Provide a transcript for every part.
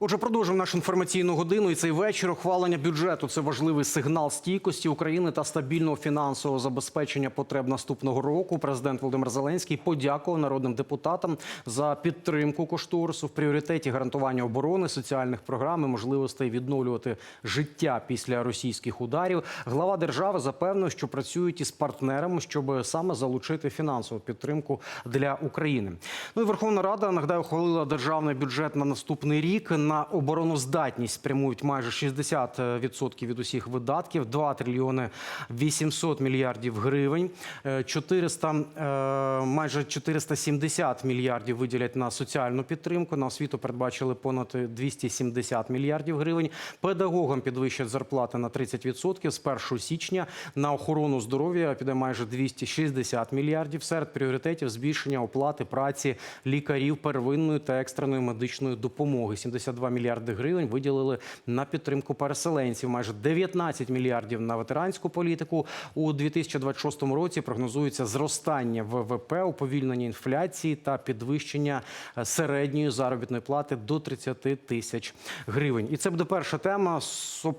Отже, продовжуємо нашу інформаційну годину. І цей вечір ухвалення бюджету це важливий сигнал стійкості України та стабільного фінансового забезпечення потреб наступного року. Президент Володимир Зеленський подякував народним депутатам за підтримку кошторису в пріоритеті гарантування оборони, соціальних програм і можливостей відновлювати життя після російських ударів. Глава держави запевнив, що працюють із партнерами, щоб саме залучити фінансову підтримку для України. Ну і Верховна Рада нагадаю ухвалила державний бюджет на наступний рік. На обороноздатність спрямують майже 60% від усіх видатків, 2 трильйони 800 мільярдів гривень, Е, 400, е, майже 470 мільярдів виділять на соціальну підтримку. На освіту передбачили понад 270 мільярдів гривень. Педагогам підвищать зарплати на 30% з 1 січня. На охорону здоров'я піде майже 260 мільярдів. Серед пріоритетів збільшення оплати праці лікарів первинної та екстреної медичної допомоги. 72 мільярди гривень виділили на підтримку переселенців. Майже 19 мільярдів на ветеранську політику. У 2026 році прогнозується зростання ВВП, уповільнення інфляції та підвищення е, середньої заробітної плати до 30 тисяч гривень. І це буде перша тема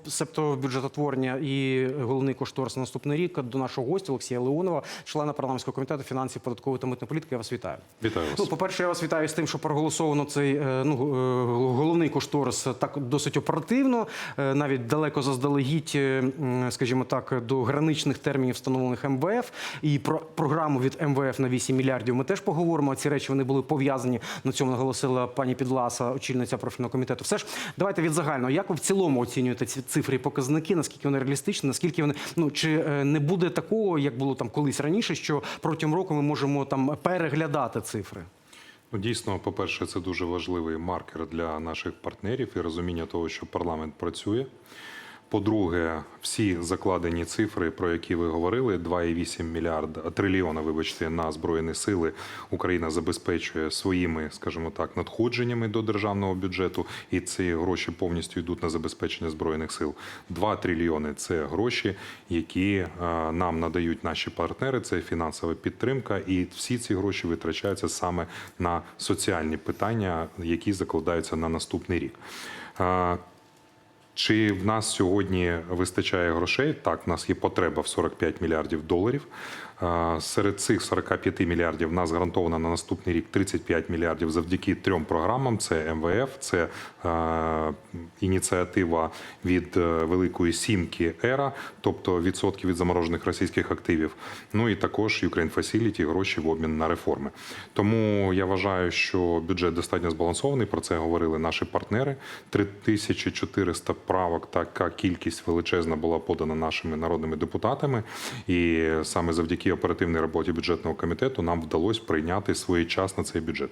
себто бюджетотворення і головний кошторис на наступний рік. До нашого гостя Олексія Леонова, члена парламентського комітету фінансів, податкової та митної політики. Я вас вітаю. Вітаю вас. Ну, по-перше, я вас вітаю з тим, що проголосовано цей е, ну, е, головний кошторис так досить оперативно, е, навіть далеко заздалегідь, е, скажімо так, до граничних термінів, встановлених МВФ. І про програму від МВФ на 8 мільярдів ми теж поговоримо. Ці речі вони були пов'язані. На цьому наголосила пані Підласа, очільниця профільного комітету. Все ж давайте від загального. Як ви в цілому оцінюєте ці цифри і показники? Наскільки вони реалістичні? Наскільки вони ну чи е, не буде такого, як було там колись раніше, що протягом року ми можемо там переглядати цифри? Ну, дійсно, по-перше, це дуже важливий маркер для наших партнерів і розуміння того, що парламент працює. По-друге, всі закладені цифри, про які ви говорили, 2,8 мільярда трильйона, вибачте, на збройні сили Україна забезпечує своїми, скажімо так, надходженнями до державного бюджету, і ці гроші повністю йдуть на забезпечення збройних сил. 2 трильйони це гроші, які е, нам надають наші партнери. Це фінансова підтримка, і всі ці гроші витрачаються саме на соціальні питання, які закладаються на наступний рік. Чи в нас сьогодні вистачає грошей? Так, в нас є потреба в 45 мільярдів доларів. Серед цих 45 мільярдів нас гарантовано на наступний рік 35 мільярдів завдяки трьом програмам: це МВФ, це е, ініціатива від е, Великої Сімки ЕРА, тобто відсотки від заморожених російських активів. Ну і також Ukraine Facility, гроші в обмін на реформи. Тому я вважаю, що бюджет достатньо збалансований. Про це говорили наші партнери. 3400 правок, така кількість величезна була подана нашими народними депутатами. І саме завдяки оперативній роботі бюджетного комітету нам вдалося прийняти своєчасно цей бюджет.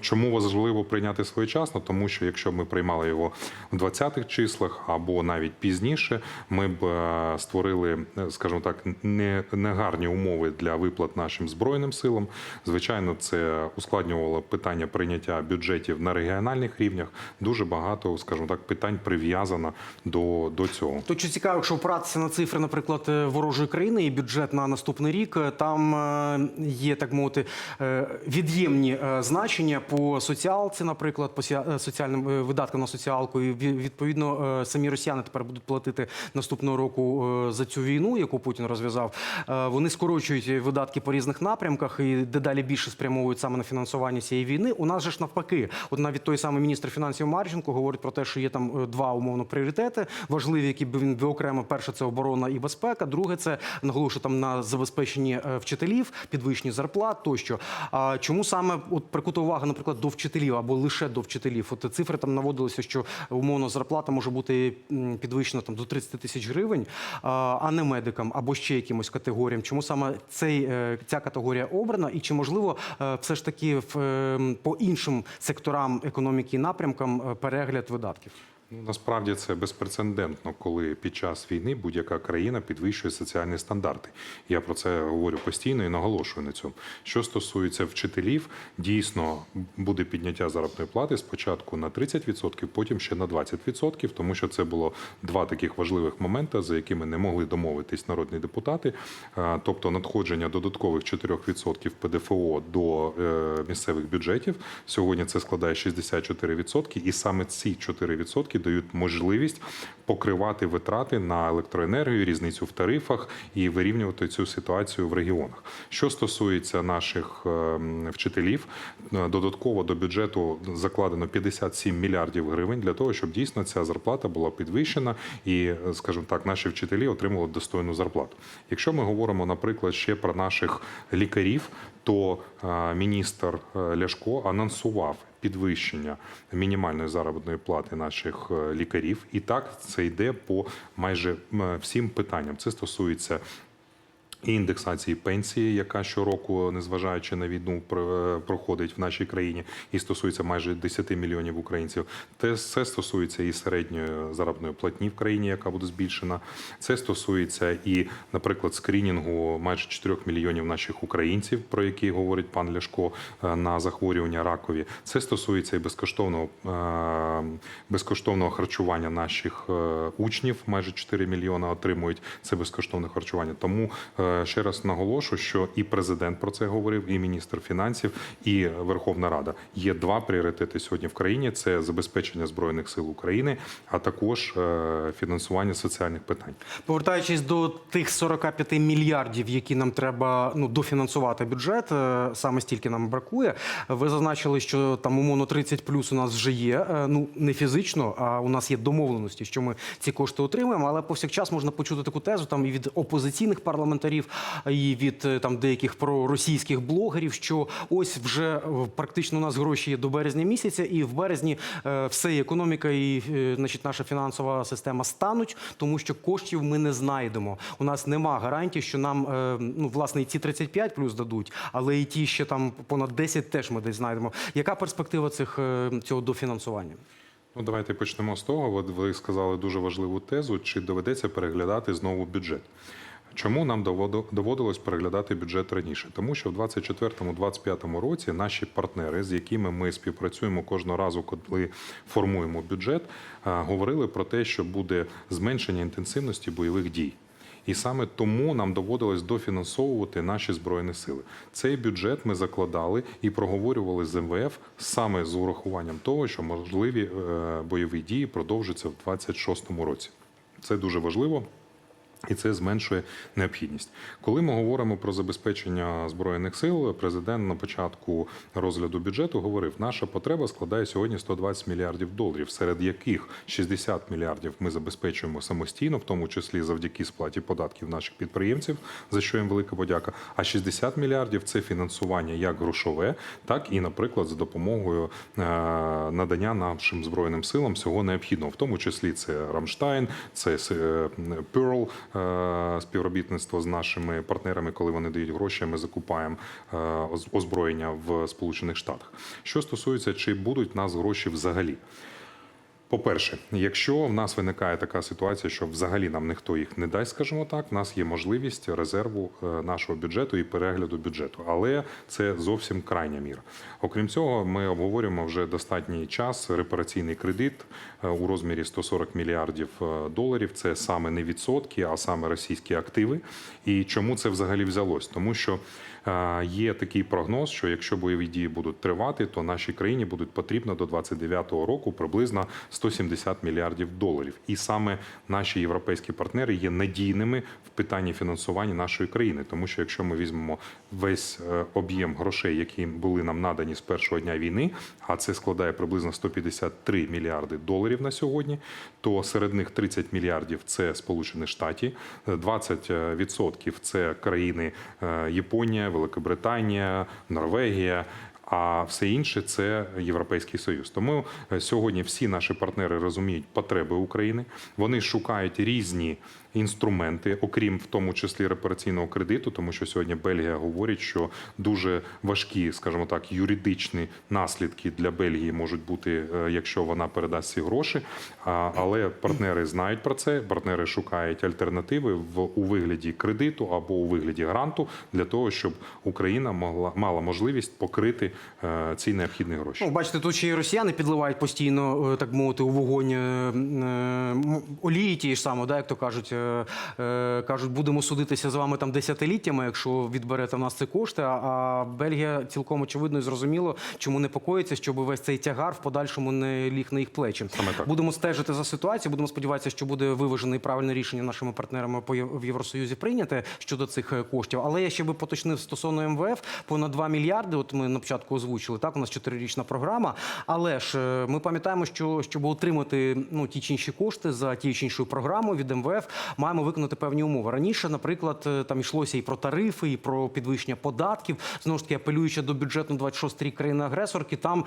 Чому важливо прийняти своєчасно? Тому що якщо б ми приймали його в 20-х числах або навіть пізніше, ми б е, створили, е, скажімо так, не, негарні умови для виплат нашим збройним силам. Звичайно, це ускладнювало питання прийняття бюджетів на регіональних рівнях. Дуже багато, скажімо так, питань прив'язано до, до цього. То чи цікаво, якщо опиратися на цифри, наприклад, е, ворожої країни і бюджет на наступний рік, е, там е, є так мовити е, від'ємні значення по соціалці, наприклад, по соціальним видаткам на соціалку. І відповідно самі росіяни тепер будуть платити наступного року за цю війну, яку Путін розв'язав. Вони скорочують видатки по різних напрямках і дедалі більше спрямовують саме на фінансування цієї війни. У нас же ж навпаки, от навіть той самий міністр фінансів Марченко говорить про те, що є там два умовно пріоритети важливі, які б він виокремив. Перше це оборона і безпека. Друге це наголошую там на забезпеченні е, вчителів, підвищенні зарплат тощо. А чому саме от прикута увага, наприклад, до вчителів або лише до вчителів? От цифри там наводилися, що умовно зарплата може бути підвищена там до 30 тисяч гривень, а не медикам або ще якимось категоріям. Чому саме цей е, ця категорія обрана? І чи можливо е, все ж таки в, е, по іншим секторам економіки і напрямкам перегляд видатків? Ну, насправді це безпрецедентно, коли під час війни будь-яка країна підвищує соціальні стандарти. Я про це говорю постійно і наголошую на цьому. Що стосується вчителів, дійсно буде підняття заробітної плати спочатку на 30%, потім ще на 20%, тому що це було два таких важливих моменти, за якими не могли домовитись народні депутати. Тобто надходження додаткових 4% ПДФО до е, місцевих бюджетів. Сьогодні це складає 64%, і саме ці 4% дають можливість покривати витрати на електроенергію, різницю в тарифах і вирівнювати цю ситуацію в регіонах. Що стосується наших е, вчителів, е, додатково до бюджету закладено 57 мільярдів гривень для того, щоб дійсно ця зарплата була підвищена і, е, скажімо так, наші вчителі отримували достойну зарплату. Якщо ми говоримо, наприклад, ще про наших лікарів, то міністр Ляшко анонсував підвищення мінімальної заробітної плати наших е, лікарів. І так це йде по майже всім питанням. Це стосується і індексації пенсії, яка щороку, незважаючи на війну, про- проходить в нашій країні, і стосується майже 10 мільйонів українців. Те це стосується і середньої заробітної платні в країні, яка буде збільшена. Це стосується і, наприклад, скрінінгу майже 4 мільйонів наших українців, про які говорить пан Ляшко е, на захворювання ракові. Це стосується і безкоштовного е, безкоштовного харчування наших е, учнів. Майже 4 мільйони отримують це безкоштовне харчування. Тому ще раз наголошую, що і президент про це говорив, і міністр фінансів, і Верховна Рада. Є два пріоритети сьогодні в країні: це забезпечення збройних сил України, а також е, фінансування соціальних питань. Повертаючись до тих 45 мільярдів, які нам треба ну дофінансувати бюджет, е, саме стільки нам бракує. Ви зазначили, що там умовно 30 плюс у нас вже є. Е, Ну не фізично, а у нас є домовленості, що ми ці кошти отримаємо. Але повсякчас можна почути таку тезу там і від опозиційних парламентарів, і від е, там деяких проросійських блогерів, що ось вже е, практично у нас гроші є до березня місяця, і в березні е, все і економіка і значить наша фінансова система стануть, тому що коштів ми не знайдемо. У нас нема гарантій, що нам ну власне і ці 35 плюс дадуть, але і ті ще там понад 10 теж ми десь знайдемо. Яка перспектива цих цього дофінансування? Ну, давайте почнемо з того. От ви сказали дуже важливу тезу: чи доведеться переглядати знову бюджет? Чому нам доводилось переглядати бюджет раніше? Тому що в 2024-2025 році наші партнери, з якими ми співпрацюємо кожного разу, коли формуємо бюджет, е, говорили про те, що буде зменшення інтенсивності бойових дій. І саме тому нам доводилось дофінансовувати наші збройні сили. Цей бюджет ми закладали і проговорювали з МВФ саме з урахуванням того, що можливі е, бойові дії продовжаться в 2026 році. Це дуже важливо. І це зменшує необхідність. Коли ми говоримо про забезпечення збройних сил, президент на початку розгляду бюджету говорив, наша потреба складає сьогодні 120 мільярдів доларів, серед яких 60 мільярдів ми забезпечуємо самостійно, в тому числі завдяки сплаті податків наших підприємців, за що їм велика подяка. А 60 мільярдів це фінансування як грошове, так і, наприклад, за допомогою е, надання нашим збройним силам всього необхідного, в тому числі це Рамштайн, це Pearl, е, співробітництво з нашими партнерами, коли вони дають гроші, ми закупаємо е, озброєння в Сполучених Штатах. Що стосується, чи будуть нас гроші взагалі? По-перше, якщо в нас виникає така ситуація, що взагалі нам ніхто їх не дасть, скажімо так, в нас є можливість резерву е, нашого бюджету і перегляду бюджету, але це зовсім крайня міра. Окрім цього, ми обговорюємо вже достатній час репараційний кредит е, у розмірі 140 мільярдів е, доларів. Це саме не відсотки, а саме російські активи. І чому це взагалі взялось? Тому що є такий прогноз, що якщо бойові дії будуть тривати, то нашій країні будуть потрібно до 29-го року приблизно 170 мільярдів доларів. І саме наші європейські партнери є надійними в питанні фінансування нашої країни, тому що якщо ми візьмемо весь е, об'єм грошей, які були нам надані з першого дня війни, а це складає приблизно 153 мільярди доларів на сьогодні, то серед них 30 мільярдів це Сполучені Штати, 20% це країни е, Японія, Великобританія, Норвегія. А все інше це Європейський Союз. Тому е, сьогодні всі наші партнери розуміють потреби України. Вони шукають різні інструменти, окрім в тому числі репараційного кредиту, тому що сьогодні Бельгія говорить, що дуже важкі, скажімо так, юридичні наслідки для Бельгії можуть бути, е, якщо вона передасть ці гроші. Але партнери знають про це. Партнери шукають альтернативи в у вигляді кредиту або у вигляді гранту для того, щоб Україна могла мала можливість покрити ці необхідні гроші. Ну, бачите, тут ще й росіяни підливають постійно, е, так мовити, у вогонь е, е, олії ті ж саме, да, як то кажуть, е, е, кажуть, будемо судитися з вами там десятиліттями, якщо відберете в нас ці кошти. А, Бельгія цілком очевидно і зрозуміло, чому непокоїться, щоб весь цей тягар в подальшому не ліг на їх плечі. Саме так. Будемо стежити за ситуацією, будемо сподіватися, що буде виважене і правильне рішення нашими партнерами в Євросоюзі прийняте щодо цих е, коштів. Але я ще би поточнив стосовно МВФ понад 2 мільярди. От ми на початку озвучили. Так, у нас чотирирічна програма. Але ж е, ми пам'ятаємо, що щоб отримати ну ті чи інші кошти за ті чи іншою програмою від МВФ, маємо виконати певні умови. Раніше, наприклад, е, там йшлося і про тарифи, і про підвищення податків. Знову ж таки, апелюючи до бюджету 26 рік країни-агресорки, там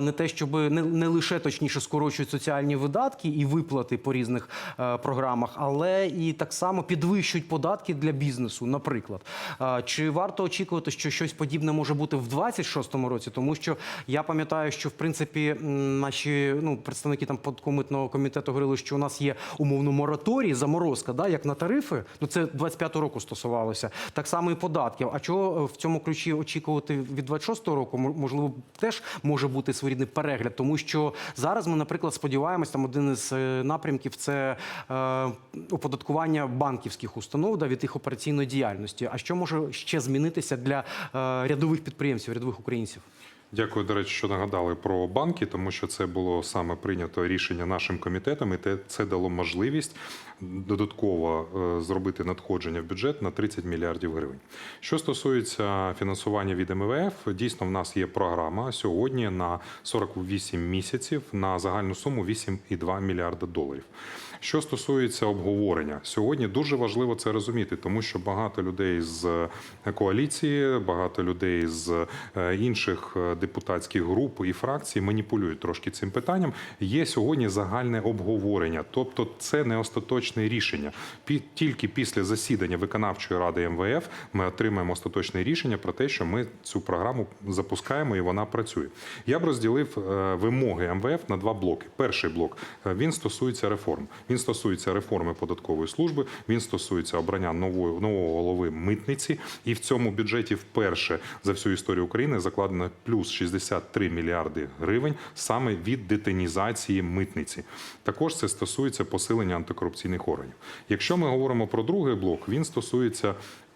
не те, щоб не, не лише точніше скорочують соціальні видатки і виплати по різних е, програмах, але і так само підвищують податки для бізнесу. Наприклад, чи варто очікувати, що щось подібне може бути в 26-му році? Тому що я пам'ятаю, що в принципі наші ну представники там подкомитного комітету говорили, що у нас є умовно мораторій, заморозка, да, як на тарифи. Ну це 25-го року стосувалося. Так само і податків. А чого е, в цьому ключі очікувати від 26-го року? Можливо, теж може бути своєрідний перегляд, тому що зараз ми, наприклад, сподіваємось, там один із е, напрямків це е, оподаткування банківських установ да, від їх операційної діяльності. А що може ще змінитися для е, рядових підприємців, рядових українців? Дякую, до речі, що нагадали про банки, тому що це було саме прийнято рішення нашим комітетом, і це дало можливість додатково е, зробити надходження в бюджет на 30 мільярдів гривень. Що стосується фінансування від МВФ, дійсно в нас є програма сьогодні на 48 місяців на загальну суму 8,2 мільярда доларів. Що стосується обговорення, сьогодні дуже важливо це розуміти, тому що багато людей з коаліції, багато людей з е, інших е, депутатських груп і фракцій маніпулюють трошки цим питанням. Є сьогодні загальне обговорення, тобто це не остаточне рішення. Тільки після засідання виконавчої ради МВФ ми отримаємо остаточне рішення про те, що ми цю програму запускаємо і вона працює. Я б розділив е, вимоги МВФ на два блоки. Перший блок е, він стосується реформ. Він стосується реформи податкової служби. Він стосується обрання нової нового голови митниці. І в цьому бюджеті вперше за всю історію України закладено плюс 63 мільярди гривень саме від детинізації митниці. Також це стосується посилення антикорупційних органів. Якщо ми говоримо про другий блок, він стосується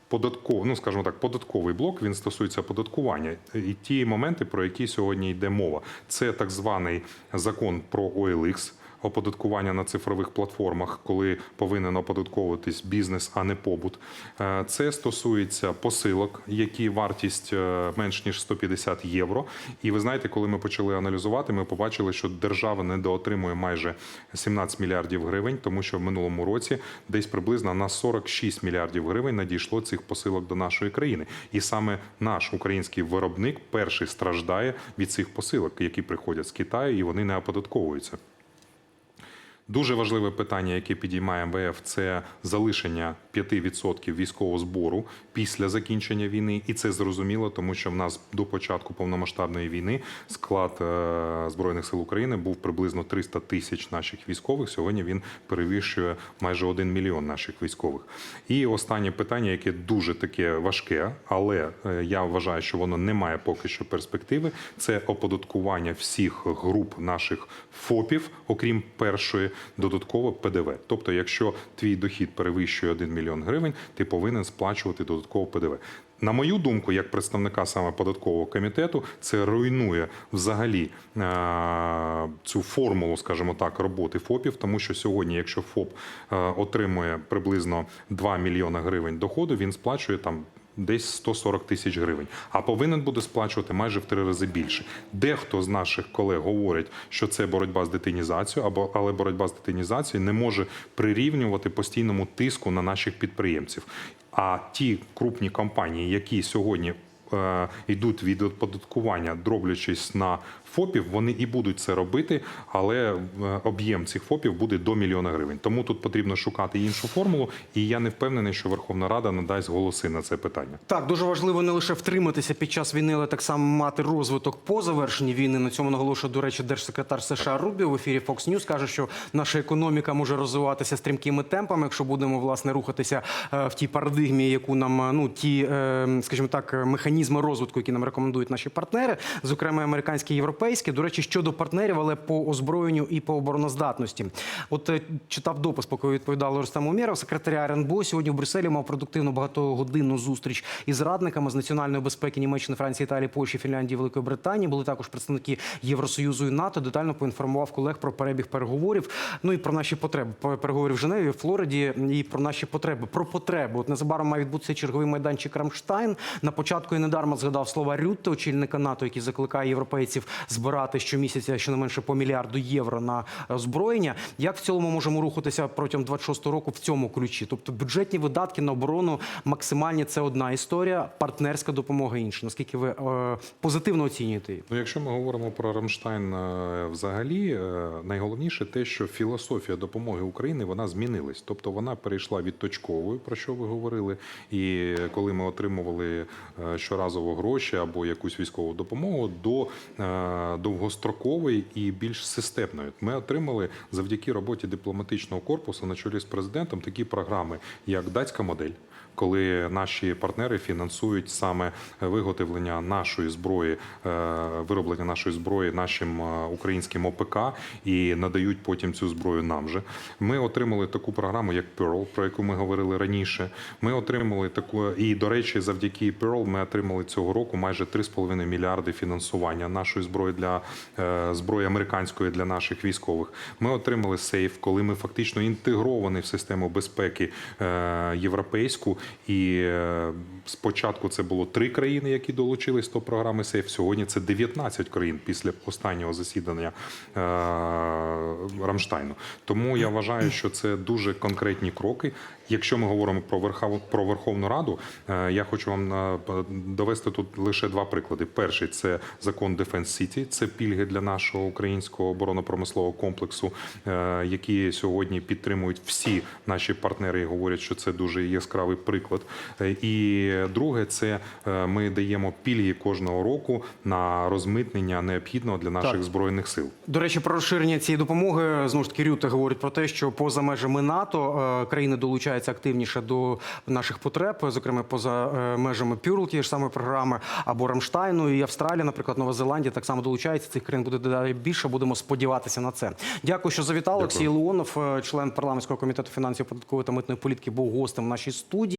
податкового ну скажімо так, податковий блок він стосується податкування І ті моменти, про які сьогодні йде мова, це так званий закон про OLX, оподаткування на цифрових платформах, коли повинен оподатковуватись бізнес, а не побут. Е, Це стосується посилок, які вартість е, менш ніж 150 євро. І ви знаєте, коли ми почали аналізувати, ми побачили, що держава недоотримує майже 17 мільярдів гривень, тому що в минулому році десь приблизно на 46 мільярдів гривень надійшло цих посилок до нашої країни. І саме наш український виробник перший страждає від цих посилок, які приходять з Китаю, і вони не оподатковуються. Дуже важливе питання, яке підіймає МВФ, це залишення 5% військового збору після закінчення війни, і це зрозуміло, тому що в нас до початку повномасштабної війни склад е, збройних сил України був приблизно 300 тисяч наших військових. Сьогодні він перевищує майже 1 мільйон наших військових. І останнє питання, яке дуже таке важке, але е, я вважаю, що воно не має поки що перспективи. Це оподаткування всіх груп наших ФОПів, окрім першої, додатково ПДВ. Тобто, якщо твій дохід перевищує 1 мільйон гривень, ти повинен сплачувати додатково ПДВ. На мою думку, як представника саме податкового комітету, це руйнує взагалі е, цю формулу, скажімо так, роботи ФОПів, тому що сьогодні, якщо ФОП е, отримує приблизно 2 мільйони гривень доходу, він сплачує там. Десь 140 тисяч гривень, а повинен буде сплачувати майже в три рази більше. Дехто з наших колег говорить, що це боротьба з детинізацією, або але боротьба з детинізацією не може прирівнювати постійному тиску на наших підприємців. А ті крупні компанії, які сьогодні е, йдуть від оподаткування, дроблячись на ФОПів, вони і будуть це робити, але е, об'єм цих ФОПів буде до мільйона гривень. Тому тут потрібно шукати іншу формулу, і я не впевнений, що Верховна Рада надасть голоси на це питання. Так, дуже важливо не лише втриматися під час війни, але так само мати розвиток по завершенні війни. На цьому наголошує, до речі, держсекретар США Рубіо в ефірі Fox News каже, що наша економіка може розвиватися стрімкими темпами, якщо будемо власне рухатися е, в тій парадигмі, яку нам е, ну ті, скажімо так, механізми розвитку, які нам рекомендують наші партнери, зокрема американські і європейські. До речі, щодо партнерів, але по озброєнню і по обороноздатності. От е, читав допис, поки відповідали Рустам Умєров, секретаря РНБО. Сьогодні в Брюсселі мав продуктивну багатогодинну зустріч із радниками з національної безпеки Німеччини, Франції, Італії, Польщі, Фінляндії, Великої Британії. Були також представники Євросоюзу і НАТО. Детально поінформував колег про перебіг переговорів. Ну і про наші потреби По- переговорів в Женеві, Флориді і про наші потреби. Про потреби. От незабаром має відбутися черговий майданчик Рамштайн. На початку і недарма згадав слова Рютте, очільника НАТО, який закликає європейців збирати щомісяця щонайменше по мільярду євро на озброєння. Як в цілому можемо рухатися протягом 26 року в цьому ключі? Тобто бюджетні видатки на оборону максимальні це одна історія, партнерська допомога інша. Наскільки ви е, позитивно оцінюєте? Ну, якщо ми говоримо про Рамштайн е, взагалі, е, найголовніше те, що філософія допомоги Україні вона змінилась. Тобто вона перейшла від точкової, про що ви говорили. І коли ми отримували е, щоразово гроші або якусь військову допомогу, до довгострокової і більш системний. Ми отримали завдяки роботі дипломатичного корпусу на чолі з президентом такі програми, як датська модель коли наші партнери фінансують саме виготовлення нашої зброї, е, вироблення нашої зброї нашим е, українським ОПК і надають потім цю зброю нам же. Ми отримали таку програму, як Pearl, про яку ми говорили раніше. Ми отримали таку, і до речі, завдяки Pearl ми отримали цього року майже 3,5 мільярди фінансування нашої зброї для е, зброї американської для наших військових. Ми отримали сейф, коли ми фактично інтегровані в систему безпеки європейську. І е, спочатку це було три країни, які долучились до програми СЕЙФ. Сьогодні це 19 країн після останнього засідання е, Рамштайну. Тому я вважаю, що це дуже конкретні кроки. Якщо ми говоримо про Верхов... про Верховну Раду, е, я хочу вам довести тут лише два приклади. Перший це закон Defense City, це пільги для нашого українського оборонно-промислового комплексу, які сьогодні підтримують всі наші партнери і говорять, що це дуже яскравий приклад. Е, І друге, це е, ми даємо пільги кожного року на розмитнення необхідного для наших Так. збройних сил. До речі, про розширення цієї допомоги знову ж таки Рюте говорить про те, що поза межами НАТО е, країни долучаються активніше до наших потреб, зокрема поза межами Пюрл, тієї ж самої програми, або Рамштайну і Австралія, наприклад, Нова Зеландія так само долучається. Цих країн буде дедалі більше. Будемо сподіватися на це. Дякую, що завітали. Олексій Леонов, член парламентського комітету фінансів, податкової та митної політики, був гостем в нашій студії.